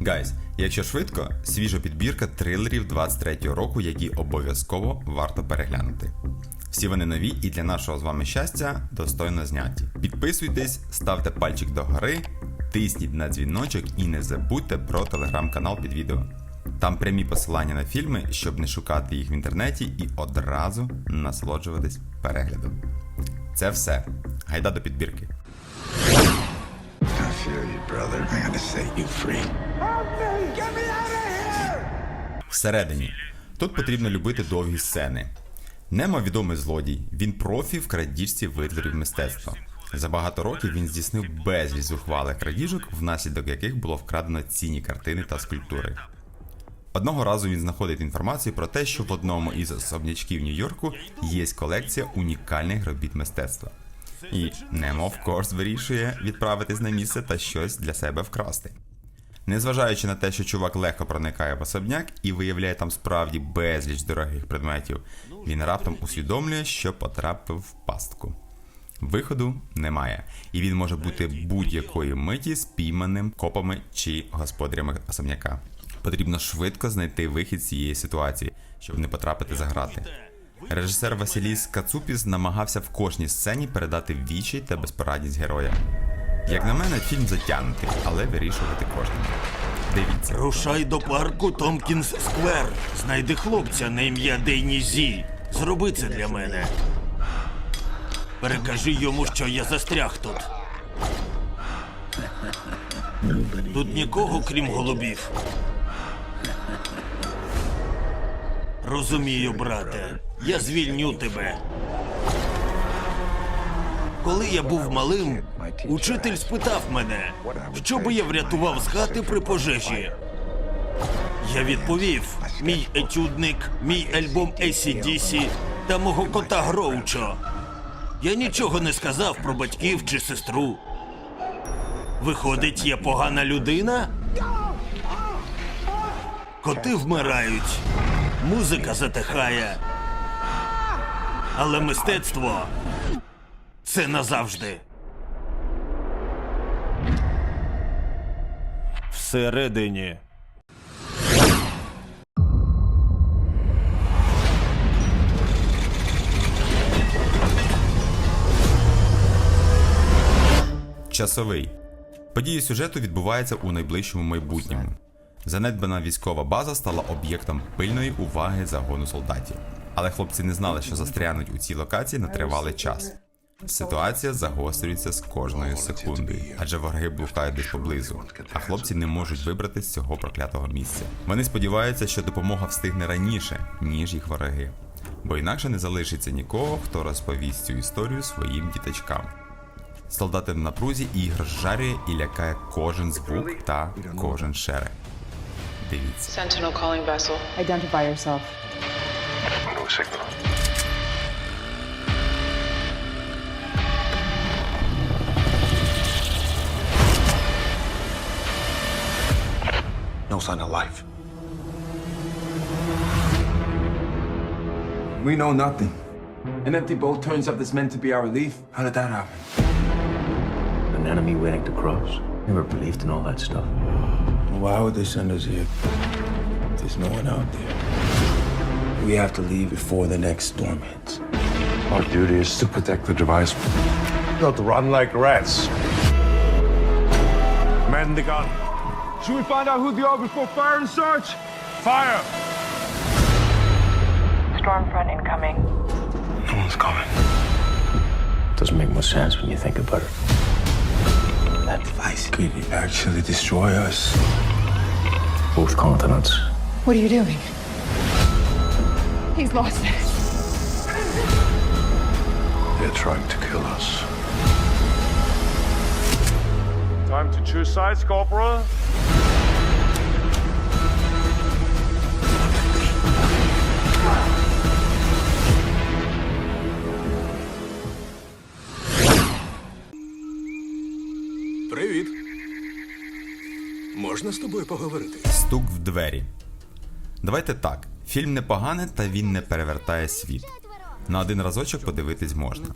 Гайз, якщо швидко, свіжа підбірка трилерів 23-го року, які обов'язково варто переглянути. Всі вони нові і для нашого з вами щастя достойно зняті. Підписуйтесь, ставте пальчик догори, тисніть на дзвіночок і не забудьте про телеграм-канал під відео. Там прямі посилання на фільми, щоб не шукати їх в інтернеті і одразу насолоджуватись переглядом. Це все. Гайда до підбірки. Brother. I gotta set you free. Всередині. Тут потрібно любити довгі сцени. Немо відомий злодій. Він профі в крадіжці витворів мистецтва. За багато років він здійснив безліч зухвалих крадіжок, внаслідок яких було вкрадено цінні картини та скульптури. Одного разу він знаходить інформацію про те, що в одному із особнячків Нью-Йорку є колекція унікальних робіт мистецтва. І Немо, в course, вирішує відправитись на місце та щось для себе вкрасти. Незважаючи на те, що чувак легко проникає в особняк і виявляє там справді безліч дорогих предметів, він раптом усвідомлює, що потрапив в пастку. Виходу немає, і він може бути будь-якої миті спійманим копами чи господарями особняка. Потрібно швидко знайти вихід з цієї ситуації, щоб не потрапити за грати. Режисер Василіс Кацупіс намагався в кожній сцені передати відчай та безпорадність героя. Як на мене, фільм затягнутий, але вирішувати кожному. Дивіться. Рушай до парку Томкінс Сквер. Знайди хлопця на ім'я Дейні Зі. Зроби це для мене. Перекажи йому, що я застряг тут. Тут нікого, крім голубів. Розумію, брате. Я звільню тебе. Коли я був малим, учитель спитав мене, що би я врятував з хати при пожежі. Я відповів: мій етюдник, мій альбом ACDC та мого кота Гроучо. Я нічого не сказав про батьків чи сестру. Виходить, я погана людина? Коти вмирають, музика затихає. Але мистецтво це назавжди. Всередині. Часовий. Події сюжету відбуваються у найближчому майбутньому. Занедбана військова база стала об'єктом пильної уваги загону солдатів. Але хлопці не знали, що застрянуть у цій локації на тривалий час. Ситуація загострюється з кожною секундою, адже вороги блукають десь поблизу, а хлопці не можуть вибрати з цього проклятого місця. Вони сподіваються, що допомога встигне раніше, ніж їх вороги, бо інакше не залишиться нікого, хто розповість цю історію своїм діточкам. Солдати в напрузі і їх розжарює і лякає кожен звук та кожен шерех. Sentinel calling vessel. Identify yourself. No signal. No sign of life. We know nothing. An empty boat turns up that's meant to be our relief. How did that happen? An enemy waiting to cross. Never believed in all that stuff. Why would they send us here? There's no one out there. We have to leave before the next storm hits. Our duty is to protect the device. Not run like rats. Man the gun. Should we find out who they are before firing, search? Fire! Stormfront incoming. No one's coming. Doesn't make much sense when you think about it. That device could actually destroy us. Both continents. What are you doing? He's lost it. They're trying to kill us. Time to choose sides, Corporal. Можна з тобою поговорити? Стук в двері. Давайте так. Фільм непоганий, та він не перевертає світ. На один разочок подивитись можна.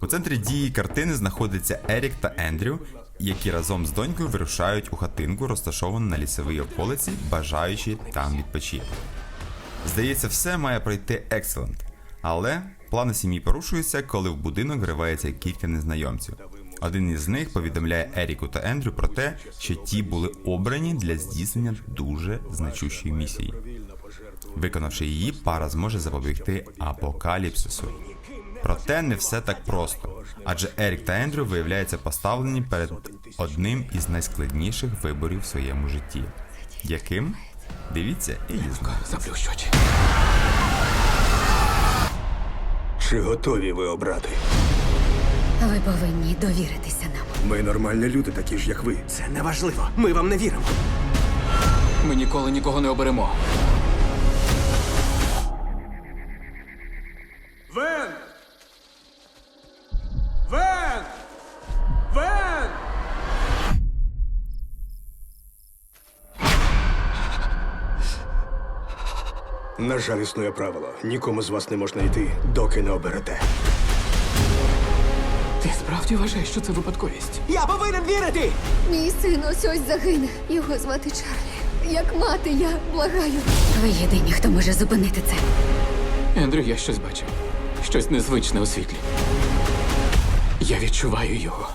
У центрі дії картини знаходиться Ерік та Ендрю, які разом з донькою вирушають у хатинку, розташовану на лісовій околиці, бажаючи там відпочити. Здається, все має пройти екселент. Але плани сім'ї порушуються, коли в будинок вривається кілька незнайомців. Один із них повідомляє Еріку та Ендрю про те, що ті були обрані для здійснення дуже значущої місії. Виконавши її, пара зможе запобігти апокаліпсису. Проте не все так просто, адже Ерік та Ендрю виявляються поставлені перед одним із найскладніших виборів в своєму житті. Яким? Дивіться і дізнайтесь. Чи готові ви обрати? Ви повинні довіритися нам. Ми нормальні люди, такі ж, як ви. Це неважливо. Ми вам не віримо. Ми ніколи нікого не оберемо. Вен! Вен! Вен! На жаль, існує правило. Нікому з вас не можна йти, доки не оберете. Справді вважаєш, що це випадковість? Я повинен вірити! Мій син ось ось загине. Його звати Чарлі. Як мати, я благаю. Ви єдині, хто може зупинити це. Ендрю, я щось бачив. Щось незвичне у світлі. Я відчуваю його.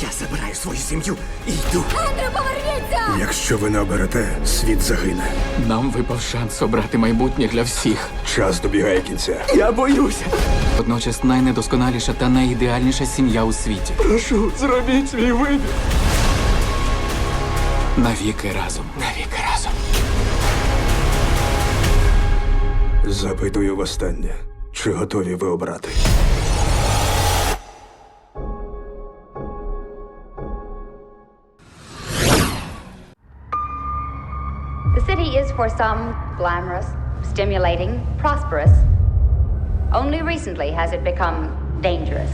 Я забираю свою сім'ю і йду. Андрю, поверніться! Якщо ви не оберете, світ загине. Нам випав шанс обрати майбутнє для всіх. Час добігає кінця. Я боюся. Водночас найнедосконаліша та найідеальніша сім'я у світі. Прошу, зробіть свій вибір. Навіки разом. Навіки разом. Запитую востаннє. Чи готові ви обрати? For some glamorous, stimulating, prosperous. Only recently has it become dangerous.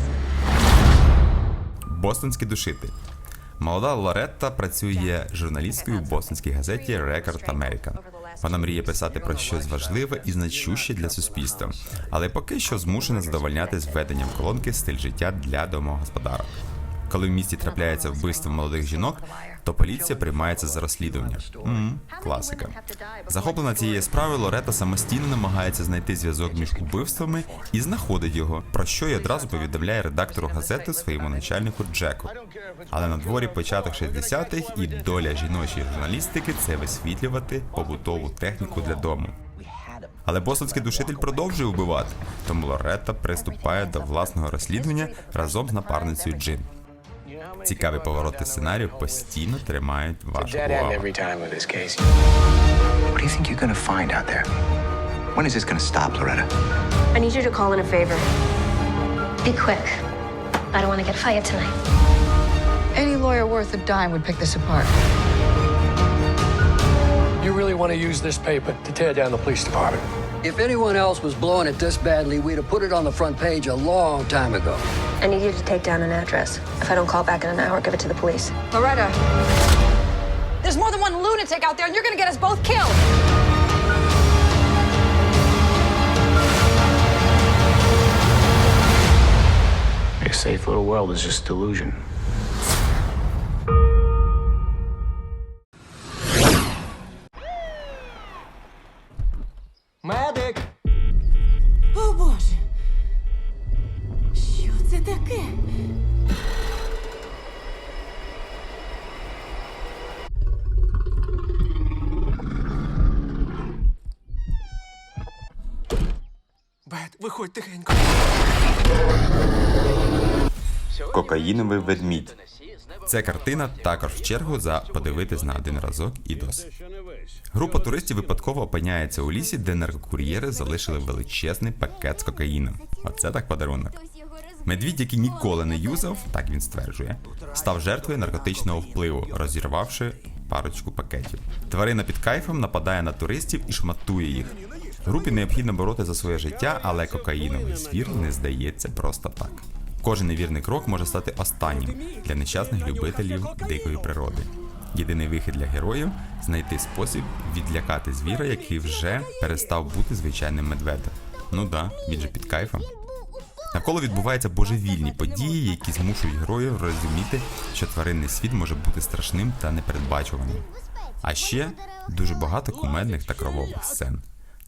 Бостонський душитель. Молода Лоретта працює журналісткою в бостонській газеті Record American. Вона мріє писати про щось важливе і значуще для суспільства, але поки що змушена задовольняти з введенням колонки стиль життя для домогосподарок. Коли в місті трапляється вбивство молодих жінок, то поліція приймається за розслідування. м класика. Захоплена цією справою, Лорета самостійно намагається знайти зв'язок між убивствами і знаходить його, про що й одразу повідомляє редактору газети своєму начальнику Джеку. Але на дворі початок 60-х і доля жіночої журналістики це висвітлювати побутову техніку для дому. Але бостонський душитель продовжує вбивати, тому Лоретта приступає до власного розслідування разом з напарницею Джин. Цікаві повороти сценарію постійно тримають вашу увагу. time with this case. What do you think you're gonna find out there? When is this gonna stop, Loretta? I need you to call in a favor. Be quick. I don't want to get fired tonight. Any lawyer worth a dime would pick this apart. You really want to use this paper to tear down the police department? If anyone else was blowing it this badly, we'd have put it on the front page a long time ago. I need you to take down an address. If I don't call back in an hour, give it to the police. Loretta! There's more than one lunatic out there, and you're gonna get us both killed! A safe little world is just delusion. Кокаїновий ведмідь. Ця картина також в чергу за подивитись на один разок і досить. Група туристів випадково опиняється у лісі, де наркокур'єри залишили величезний пакет з кокаїном. Оце так подарунок. Медвідь, який ніколи не юзав, так він стверджує, став жертвою наркотичного впливу, розірвавши парочку пакетів. Тварина під кайфом нападає на туристів і шматує їх. Групі необхідно бороти за своє життя, але кокаїновий звір не здається просто так. Кожен невірний крок може стати останнім для нещасних любителів дикої природи. Єдиний вихід для героїв знайти спосіб відлякати звіра, який вже перестав бути звичайним медведем. Ну да, він же під кайфом. Навколо відбуваються божевільні події, які змушують героїв розуміти, що тваринний світ може бути страшним та непередбачуваним. А ще дуже багато кумедних та кровових сцен.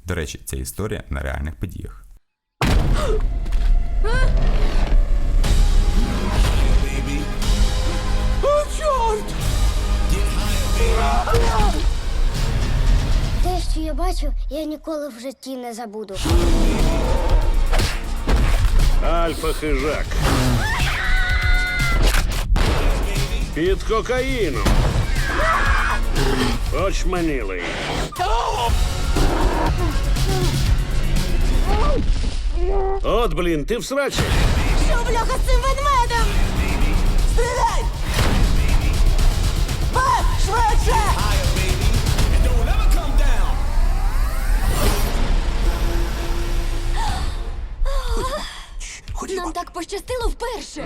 До речі, ця історія на реальних подіях. Що я бачу, я ніколи в житті не забуду. Альфа хижак. Під кокаїном. Очманілий. От, блін, ти в срачі. Що бляха з цим ведмедем? Стріляй! Бат, швидше! Нам так пощастило вперше.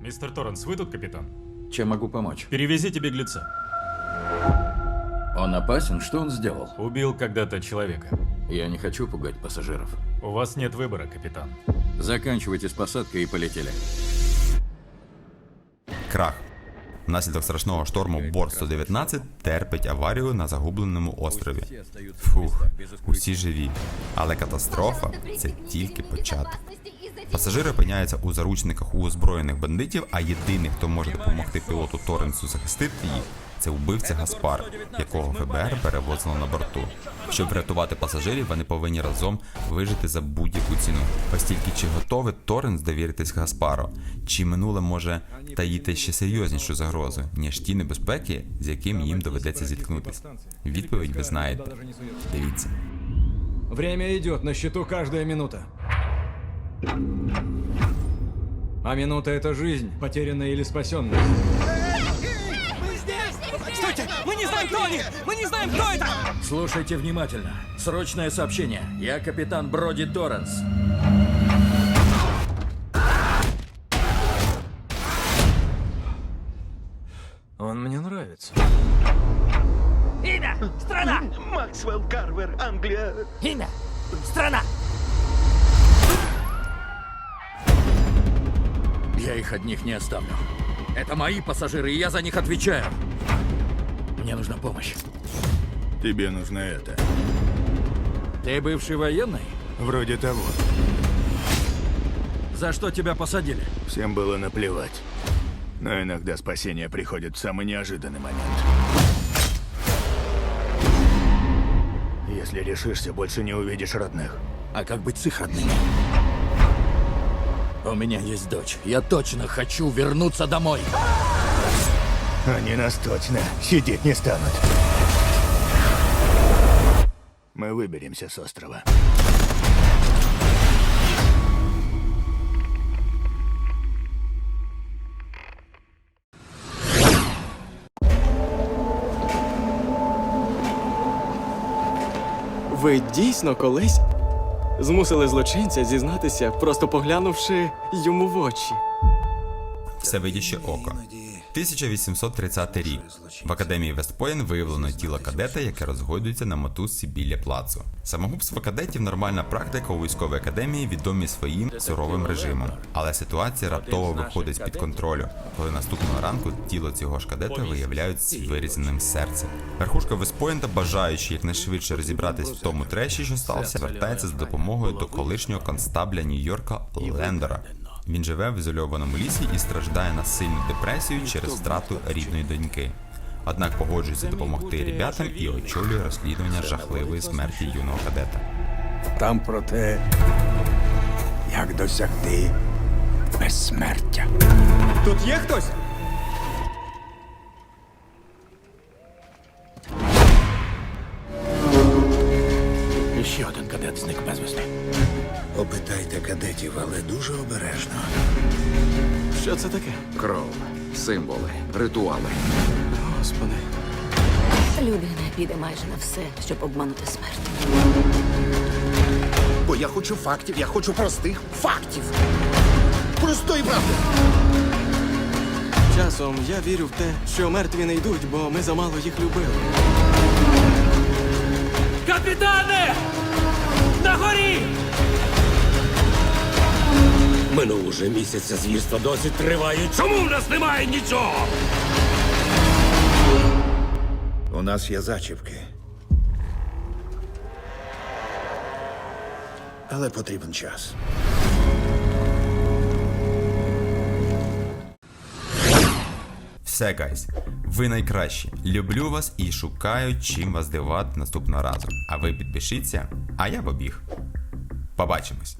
Мистер Торренс, вы тут капитан? Чем могу помочь? Перевезите беглеца. Он опасен? Что он сделал? Убил когда-то человека. Я не хочу пугать пассажиров. У вас нет выбора, капитан. Заканчивайте с посадкой и полетели. Крах. Внаслідок страшного шторму Борт 119 терпить аварію на загубленому острові. Фух, усі живі. Але катастрофа це тільки початок. Пасажири опиняються у заручниках у озброєних бандитів, а єдиний, хто може допомогти пілоту Торенсу захистити їх, це вбивця Гаспар, якого ФБР перевозило на борту. Щоб врятувати пасажирів, вони повинні разом вижити за будь-яку ціну. Ось чи готовий Торренс довіритись Гаспару? Чи минуле може таїти ще серйознішу загрозу, ніж ті небезпеки, з якими їм доведеться зіткнутися? Відповідь ви знаєте. Дивіться. Время идет, на счету каждая минута. А минута это жизнь, потерянная или спасенная. Ми не знаємо, хто вони! Ми не знаємо, хто це! Слушайте внимательно. Срочное сообщение. Я капитан Броди Торренс. Он мне нравится. Ім'я! Страна! Максвелл Карвер, Англія. Ім'я! Страна! Я их одних не оставлю. Это мои пассажиры, и я за них отвечаю. Мне нужна помощь. Тебе нужно это. Ты бывший военный? Вроде того. За что тебя посадили? Всем было наплевать. Но иногда спасение приходит в самый неожиданный момент. Если решишься, больше не увидишь родных. А как быть с их родными? У меня есть дочь. Я точно хочу вернуться домой. Они нас точно сидеть не станут. Мы выберемся с острова. Ви дійсно колись змусили злочинця зізнатися, просто поглянувши йому в очі. Всевидяще око. 1830 рік. В академії Вестпойн виявлено тіло кадета, яке розгойдується на мотузці біля плацу. Самогубство кадетів нормальна практика у військовій академії, відомі своїм суровим режимом. Але ситуація раптово виходить з під контролю, коли наступного ранку тіло цього ж кадета виявляють з вирізаним серцем. Верхушка Вестпойнта, бажаючи якнайшвидше розібратись в тому треші, що стався, звертається за допомогою до колишнього констабля Нью-Йорка Лендера. Він живе в ізольованому лісі і страждає на сильну депресію через втрату рідної доньки. Однак погоджується допомогти ребятам і очолює розслідування жахливої смерті юного кадета. Там про те, як досягти безсмертя. Тут є хтось? Опитайте але дуже обережно. Що це таке? Кров, символи, ритуали. Господи. Людина піде майже на все, щоб обманути смерть. Бо я хочу фактів, я хочу простих фактів. Простої правди. Часом я вірю в те, що мертві не йдуть, бо ми замало їх любили. Капітане! На горі! Минув уже місяць, а звірства досі тривають. Чому в нас немає нічого? У нас є зачіпки. Але потрібен час. Все, гайз, ви найкращі. Люблю вас і шукаю, чим вас здивувати наступного разу. А ви підпишіться, а я побіг. Побачимось.